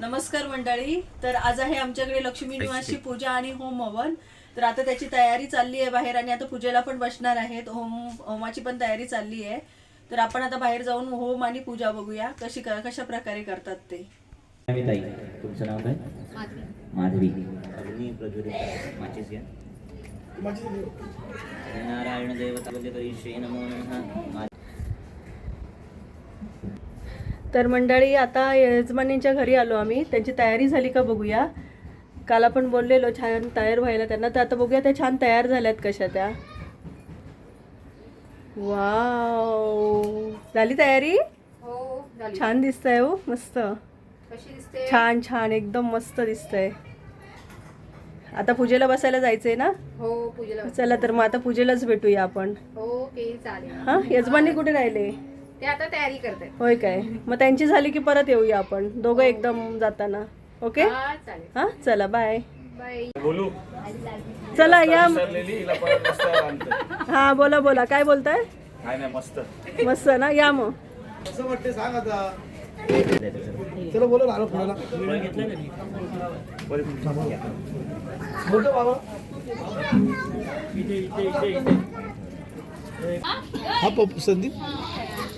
नमस्कार मंडळी. तर आज आहे आमच्याकडे लक्ष्मी निवासची पूजा आणि होम हवन. तर आता त्याची तयारी चालली आहे बाहेर आणि आता पूजेला पण बसणार आहेत. होम होमाची पण तयारी चालली आहे. तर आपण आता बाहेर जाऊन होम आणि पूजा बघूया. कशी कशा प्रकारे करतात ते. तुमचं नाव काय? माधवी. अग्नी प्रज्वलित माचीस घ्या. नारायण देवता श्री नमो नमः. तर मंडळी आता यजमानींच्या घरी आलो आम्ही. त्यांची तयारी झाली का बघूया. काल आपण बोललेलो छान तयार व्हायला त्यांना. तर आता बघूया त्या छान तयार झाल्यात कशा त्या. वाव. झाली तयारी? हो झाली. छान दिसतंय हो मस्त. कशी दिसते? छान छान. एकदम मस्त दिसतंय. आता पूजेला बसायला जायचंय ना? हो पूजेला चला तर मग आता पूजेलाच भेटूया आपण. ओके चालेल. हा यजमानी कुठे राहिले? ते आता तयारी करते होय काय? मग त्यांची झाली की परत येऊया आपण. दोघं एकदम जाताना. ओके? हा चालेल. हा चला बाय. बाय. बोलू? चला या. विसरलेली हिला परत रस्त्यावर आणतो हा बोला बोला. काय बोलताय? काय नाही मस्त. मस्त ना? या मग. कसं वाटते सांग आता. चला बोला आलो पुण्याला बोलतो बाबा हा पप्पू संदीप?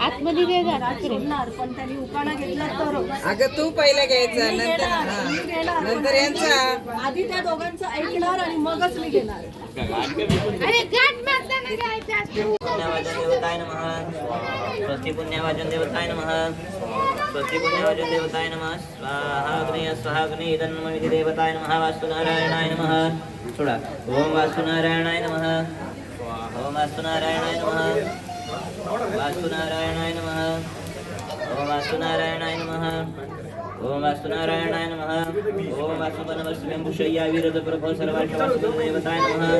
आतमध्ये दे तिकडे. पण त्यांनी उकाणा घेतला तर अगं तू पहिलं घ्यायचं मी नंतर घेणार, हा. मी घेणार. नंतर यांचा. आधी त्या दोघांचं ऐकणार आणि मगच मी घेणार. अरे गाठ मारताना घ्यायचं असतं. पुण्यवाचन देवताय नमः. स्वस्ति पुण्यवाचन देवताय नमः. स्वस्ति पुण्यवाचन देवताय नमः स्वाहा अग्नि स्वाहा अग्नि इदन्मविधि देवताय नमः. वास्तु नारायणाय नमः. सोडा. ओम वास्तु नारायणाय नमः ओम वास्तु नारायणाय नमः. वास्तु नारायणाय नमः ओम वास्तु नारायणाय नमः ओम वास्तु नारायणाय नमः ओम वासुपनमस्म्यंभुषय्या विरद प्रभो सर्वार्थ वासुदेवताय नमः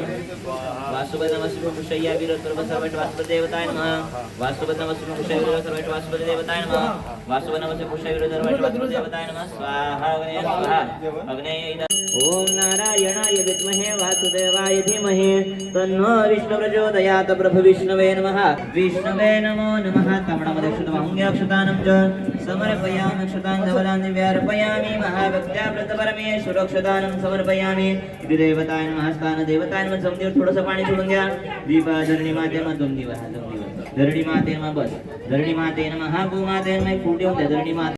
वासुपनमस्म्यंभुषय्या विरद प्रभो सर्वार्थ वासुदेवताय नमः। स्वाहा अग्नेय स्वाहा। अग्नेय ओम नारायणाय विद्महे वासुदेवाय धीमहि। तन्नो विष्णु प्रचोदयात् प्रभु विष्णवे नमः विष्णवे नमो नमः तमणमध्ये च समर्पयामि क्षतान् धवलान् व्यार्पयामि महाभक्त्या व्रतपरमेश्वरक्षतानं समर्पयामि। इति देवताय नमः स्थान देवताय नमः। जमदीवर थोडंसं पाणी सोडून घ्या दीपा धरणी माते दोन दिवस हा दोन दिवस धरणी माते मग बस धरणी माते नमः भूमाते नमः फूट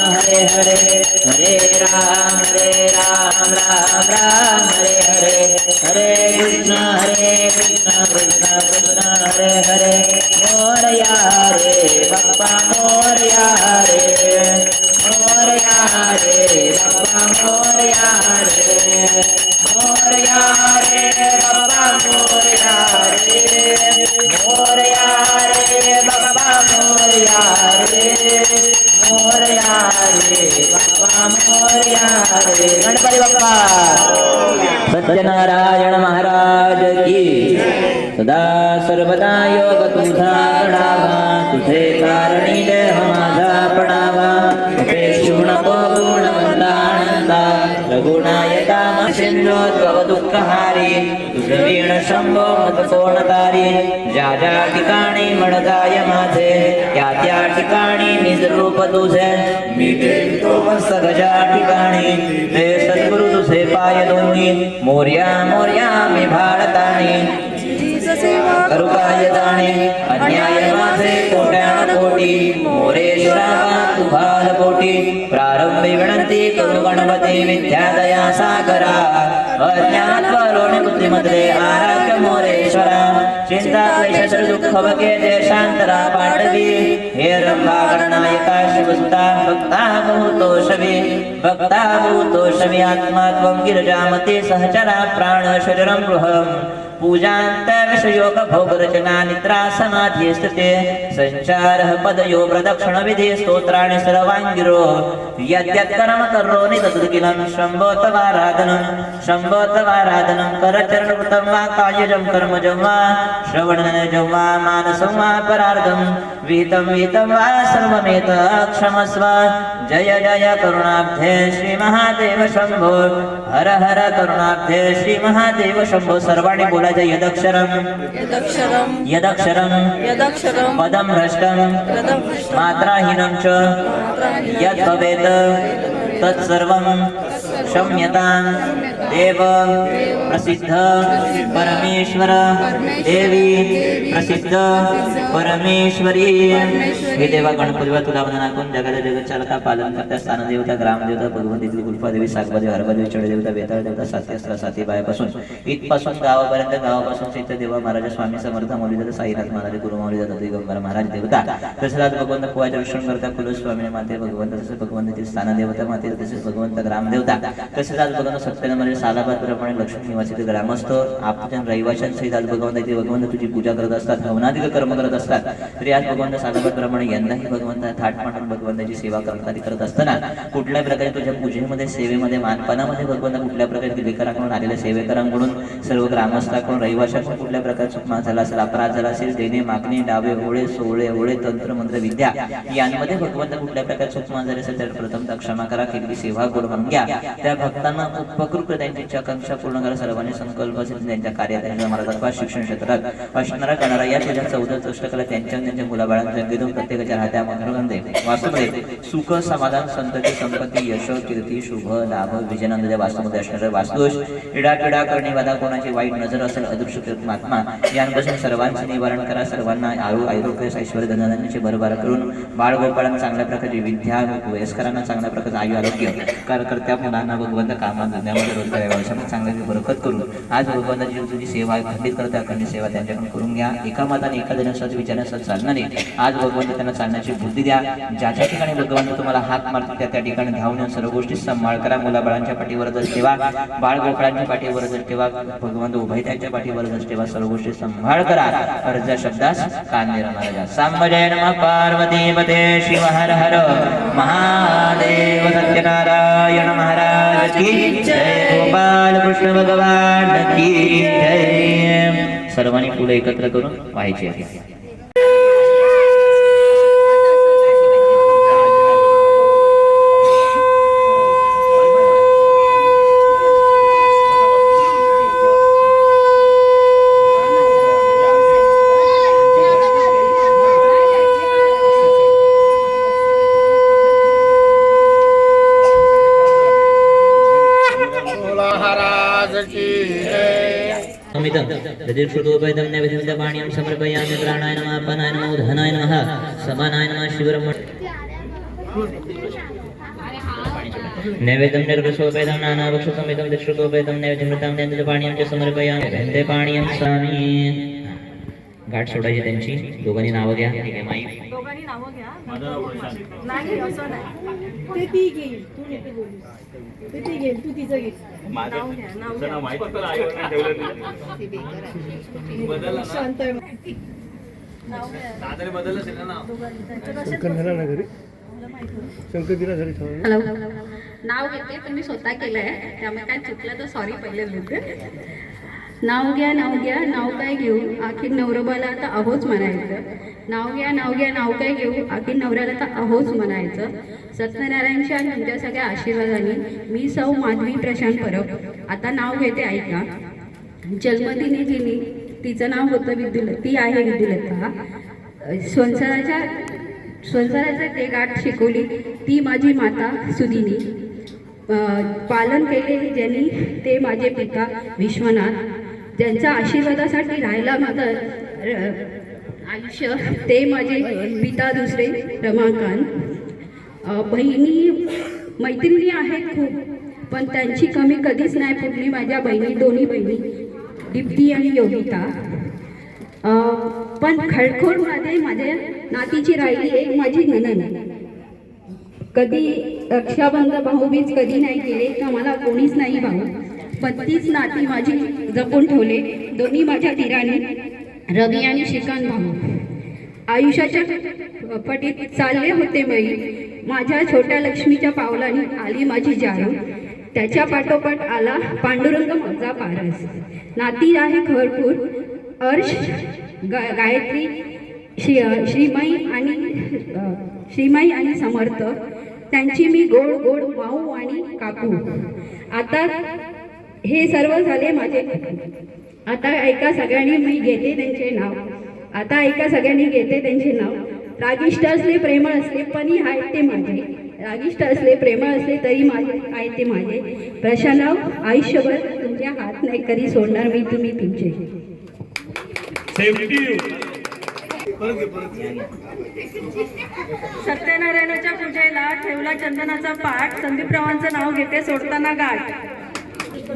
हरे हरे हरे राम हरे राम राम राम हरे हरे हरे कृष्ण हरे कृष्ण कृष्ण कृष्ण हरे हरे मोरया रे बाप्पा मोरया रे मोरया रे बाप्पा मोरया रे मोरया रे मोरया रे मोरया रे मोरया रे मोरया रे बाप्पा मोरया रे गणपती बाप्पा सत्यनारायण महाराज की। सदा सर्वदा योग तुझा गणावा तुझे कारणी देह हो माझा पडावा अपेक्षू नको गुणवंतानंदा रघुनायका सिंधो त्वव दुःखहारी तुझ शंभो मत ज्या ज्या ठिकाणी म्हणताय माझे त्या त्या ठिकाणी निज रूप तुझे। मी तो मस्तक ठिकाणी। ते सद्गुरु तुझे पाय दोन्ही मोर्या मोर्या मी भारताने। करू काय जाणे। अन्याय माझे कोट्या कोटी मोरेश्वरा तू भाल प्रारंभी विनंती करू गणपती विद्यादया सागरा. अज्ञान वरोण आराध्य मोरेश्वरा. चिंता क्लेश दुःख देशांतरा पाटवी हे रंभागणनायका शिवसुता भक्ता भूतोषवी. भक्ता भूतोषवी आत्मा त्वं गिरजामते सहचरा प्राण शरीरं गृहम्. पूजान्त समाधि स्तुते सञ्चारः पदयो प्रदक्षिणविधि स्तोत्राणि सर्वाङ्गिरो यद्यत्कर्मकर्मो निदग् किलं शम्भो तवाराधनं शम्भो तव करचरणकृतं वा कायजं कर्मजं वा श्रवणं वा मानसं वा परार्धं वीतं वीतं वा जय जय करुणाब्धे श्रीमहादेव शम्भो हर हर करुणाब्धे श्रीमहादेव शम्भो सर्वाणि बोलायचं यदक्षरं यदक्षरम। यदक्षरं यदक्षरम। पदं भ्रष्टं मात्राहीनं च। यद् भवेत् तत्सर्वं क्षम्यतां देव प्रसिद्ध परमेश्वर। देवी प्रसिद्ध परमेश्वरी। हे देवा गणपतीवा तुला वंदना करून जगाच्या जगत चालका पालन करता स्थानदेवता ग्रामदेवता भगवंतीतील गुल्फादेवी सागबादेवी हरबादेवी चढदेवता बेताळ देवता सात्यस्त्र सातीबायापासून इथपासून गावापर्यंत गावापासून सिद्ध देवा महाराज स्वामी समर्थ मौलीदादा साईनाथ महाराज गुरु मौलीदादा दिगंबर महाराज देवता तसेच भगवंत पोहाच्या दर्शन करता कुलस्वामी माते भगवंत तसेच भगवंताची स्थानदेवता माते तसेच भगवंत ग्रामदेवता तसेच आज भगवंत सत्यनामध्ये सालाबाद प्रमाणे लक्ष्मी निवासी ते ग्रामस्थ आपण रहिवाशांसहित आज भगवंताची भगवंत तुझी पूजा करत असतात हवनादिक कर्म करत असतात. तरी आज भगवंत सालाबाद प्रमाणे यंदाही भगवंत थाट मांडून भगवंताची सेवा करतात करत असताना कुठल्याही प्रकारे तुझ्या पूजेमध्ये सेवेमध्ये मानपानामध्ये भगवंत कुठल्या प्रकारे लेकरांकडून आलेल्या सेवेकरांकडून सर्व ग्रामस्थाकडून रहिवाशांकडून कुठल्या प्रकारचा उपमान झाला असेल अपराध झाला असेल देणे मागणे डावे ओळे सोहळे ओळे तंत्र मंत्र विद्या यांमध्ये भगवंत कुठल्या प्रकारचा उपमान झाली असेल तर प्रथम क्षमा करा केलेली सेवा गोड म्हणून घ्या. त्या भक्तांना उपकृत त्यांची इच्छा आकांक्षा पूर्ण करा. सर्वांनी संकल्प त्यांच्या कार्यात त्यांच्या महाराजात शिक्षण क्षेत्रात असणारा करणारा या तुझ्या चौदा चष्टकला त्यांच्या त्यांच्या मुलाबाळांच्या घेऊन प्रत्येकाच्या हात्या मकरगंधे वास्तूमध्ये सुख समाधान संतती संपत्ती यश कीर्ती शुभ लाभ विजयानंद वास्तवमध्ये असणारे वास्तुष इडा पिडा करणे वादा कोणाची वाईट नजर असेल अदृश्य महात्मा यांपासून सर्वांचे निवारण करा. सर्वांना आयु आरोग्य ऐश्वर धनधान्याचे भरभार करून बाळ गोपाळांना चांगल्या प्रकारची विद्या वयस्करांना चांगल्या प्रकारचं आयु आरोग्य कार्यकर्त्या मुलांना भगवंत कामात धंद्यामध्ये रोजगार व्यवसायामध्ये चांगल्याची बरकत करून आज भगवंताची तुझी सेवा खंडित करता अखंडित सेवा त्यांच्याकडून करून घ्या. एका मताने एका जणांसह विचारांसह चालणार नाही आज भगवंत त्यांना चालण्याची बुद्धी द्या. ज्या ज्या ठिकाणी भगवंत तुम्हाला हात मारतो त्या त्या ठिकाणी धावून येऊन सर्व गोष्टी सांभाळ करा. मुलाबाळांच्या पाठीवर जर ठेवा बाळ गोपाळांच्या पाठीवर जर ठेवा भगवंत उभय त्यांच्या पाठीवर जर ठेवा सर्व गोष्टी सांभाळ करा. अर्ज शब्दास कान्य महाराजा सांब जय नम पार्वती पते. शिव हर हर. महादेव सत्यनारायण महाराज. की जय. गोपाल कृष्ण भगवान की जय. सर्वांनी फुलं एकत्र करून व्हायची आहे महाराज की जय अमितं समर्पयामि प्राणाय नमः पनाय नमो धनाय नमः समानाय नमः शिवरम् नैवेद्यं निर्गसोपेदं नानावक्षसमिदं दृष्टोपेदं नैवेद्यमृतं नेन्द्र च समर्पयामि। वन्दे पाणियं स्वामी। गाठ सोडायची त्यांची दोघांनी नावं घ्या. ठीक आहे माई दोघांनी नावं घ्या नाही. ते ती घेईल तू नको बोलूस ते ती घेईल तू तिचं घे नाव घ्या. नाव घ्या माहिती पण आईवडिलांनी ठेवलं नाही. शांत आहे नाव शंकर घरी शंकर दिला घरी घेते पण मी स्वतः केलं आहे त्यामुळे काय चुकलं तर सॉरी पहिले नाव घ्या नाव घ्या नाव काय घेऊ? आखिर नवरोबाला आता अहोच म्हणायचं. नाव घ्या नाव घ्या नाव काय घेऊ? आखिर नवऱ्याला तर अहोच म्हणायचं. सत्यनारायणच्या आणि तुमच्या सगळ्या आशीर्वादाने मी सौ माधवी प्रशांत परब. आता नाव घेते ऐका. जन्मदिनी जिनी तिचं नाव होतं विद्युल ती आहे विद्युलता. संसाराच्या संसाराचं ते गाठ शिकवली ती माझी माता सुदिनी. पालन केले ज्यांनी ते माझे पिता विश्वनाथ. ज्यांच्या आशीर्वादासाठी राहायला माझं आयुष्य ते माझे पिता दुसरे रमाकांत. बहिणी मैत्रिणी आहेत खूप पण त्यांची कमी कधीच नाही पडली माझ्या बहिणी दोन्ही बहिणी दीप्ती आणि योगिता. पण खडखोडमध्ये माझ्या नातीची राहिली एक माझी ननन कधी रक्षाबंध भाऊबीज कधी नाही केले तर मला कोणीच नाही भाऊ. पत्तीच नाती माझी जपून ठेवले. दोन्ही माझ्या धीराने रवी आणि श्रीकांत भाऊ. आयुष्याच्या पटीत चालले होते मी माझ्या छोट्या लक्ष्मीच्या पावलाने आली माझी जारू त्याच्या पाठोपाठ आला पांडुरंग माझा पारस. नाती आहे खरपूर अर्श गा गायत्री श्री श्रीमाई आणि श्रीमाई आणि समर्थ. त्यांची मी गोड गोड माऊ आणि काकू. आता हे सर्व झाले माझे. आता ऐका सगळ्यांनी मी घेते त्यांचे नाव. आता ऐका सगळ्यांनी घेते त्यांचे नाव. रागिष्ट असले प्रेमळ असले पणी आहेत ते माझे. रागिष्ट असले प्रेमळ असले तरी माझे आहेत ते माझे. प्रशानाव आयुष्यभर तुमच्या हात नाही कधी सोडणार मी तुम्ही तुमचे. सत्यनारायणाच्या पूजेला ठेवला चंदनाचा पाठ. संदीपरावांचं नाव घेते सोडताना गाठ.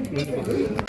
Thank you.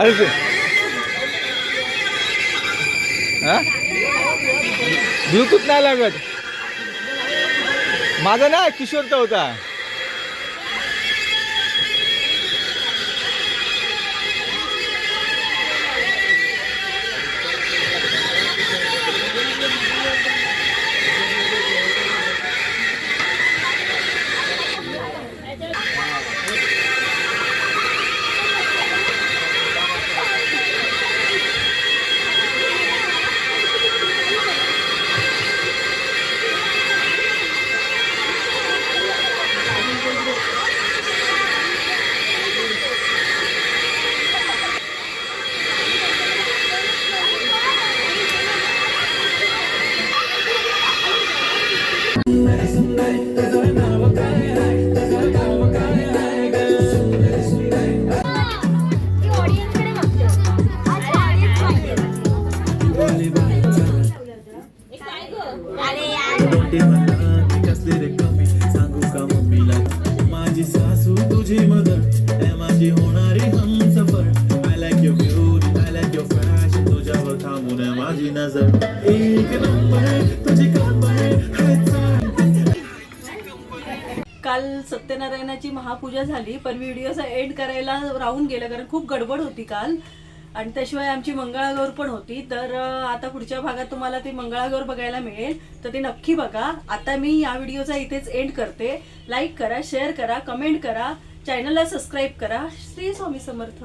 अरे हा? ब्लूटूथ नाही लागत. माझा ना किशोरचा होता. माझी नजर एक नंबर तुझी कंबर काल सत्यनारायणाची महापूजा झाली पण व्हिडिओचा एंड करायला राहून गेलं कारण खूप गडबड होती काल. आणि त्याशिवाय आमची मंगळागौर पण होती. तर आता पुढच्या भागात तुम्हाला ती मंगळागौर बघायला मिळेल. तर ते नक्की बघा. आता मी या व्हिडिओचा इथेच एंड करते. लाईक करा शेअर करा कमेंट करा. चॅनलला सबस्क्राईब करा. श्री स्वामी समर्थ.